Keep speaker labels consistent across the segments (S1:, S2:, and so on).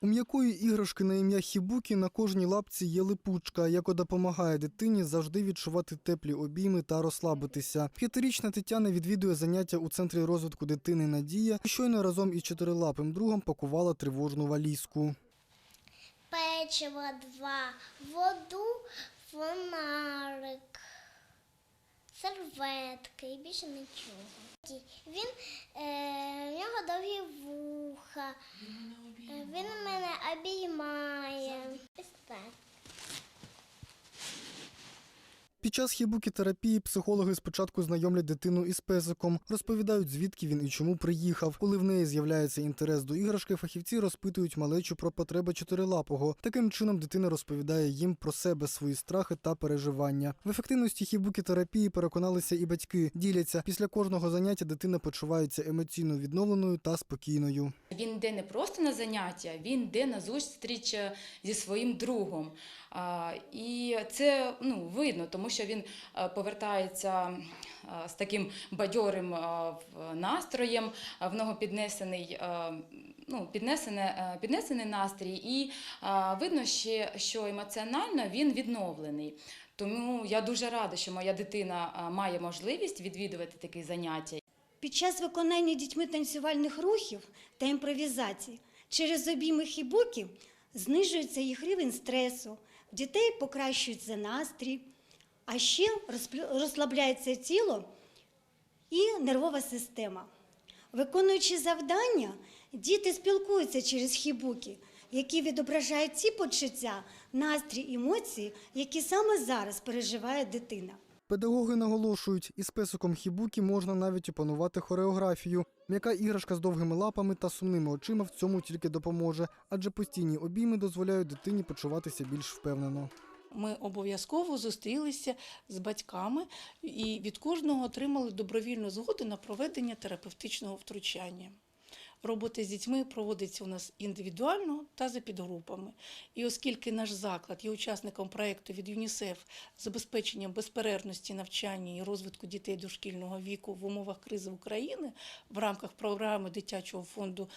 S1: У м'якої іграшки на ім'я Хібукі на кожній лапці є липучка, яка допомагає дитині завжди відчувати теплі обійми та розслабитися. П'ятирічна Тетяна відвідує заняття у центрі розвитку дитини Надія і щойно разом із чотирилапим другом пакувала тривожну валізку.
S2: печиво два, воду, фонарик, серветки і більше нічого. Він, е, в нього довгі вуха, він мене обіймає.
S1: Під час хібукі терапії психологи спочатку знайомлять дитину із песиком, розповідають, звідки він і чому приїхав. Коли в неї з'являється інтерес до іграшки, фахівці розпитують малечу про потреби чотирилапого. Таким чином дитина розповідає їм про себе, свої страхи та переживання. В ефективності хібукі терапії переконалися і батьки. Діляться після кожного заняття дитина почувається емоційно відновленою та спокійною.
S3: Він йде не просто на заняття, він йде на зустріч е, зі своїм другом. І це ну, видно, тому що він е, повертається е, з таким бадьорим е, настроєм, в нього піднесений, ну, піднесене, піднесений настрій, і видно ще, що емоціонально він відновлений. Тому я дуже рада, що моя дитина має можливість відвідувати такі заняття.
S4: Під час виконання дітьми танцювальних рухів та імпровізацій через обійми хібуки знижується їх рівень стресу, в дітей покращується настрій, а ще розслабляється тіло і нервова система. Виконуючи завдання, діти спілкуються через хібуки, які відображають ті почуття, настрій, емоції, які саме зараз переживає дитина.
S1: Педагоги наголошують, із песиком хібукі можна навіть опанувати хореографію. М'яка іграшка з довгими лапами та сумними очима в цьому тільки допоможе, адже постійні обійми дозволяють дитині почуватися більш впевнено.
S5: Ми обов'язково зустрілися з батьками і від кожного отримали добровільну згоду на проведення терапевтичного втручання. Робота з дітьми проводиться у нас індивідуально та за підгрупами. І оскільки наш заклад є учасником проєкту від ЮНІСЕФ з забезпечення безперервності навчання і розвитку дітей дошкільного віку в умовах кризи України в рамках програми дитячого фонду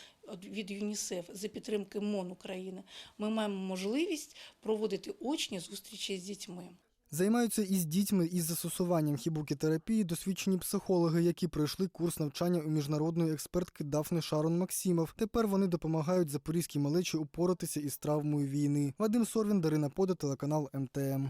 S5: від ЮНІСЕФ за підтримки МОН України, ми маємо можливість проводити очні зустрічі з дітьми.
S1: Займаються із дітьми із застосуванням хібуки-терапії досвідчені психологи, які пройшли курс навчання у міжнародної експертки Дафни Шарон Максимов. Тепер вони допомагають запорізькій малечі упоратися із травмою війни. Вадим Сорвін, Дарина Пода, телеканал МТМ.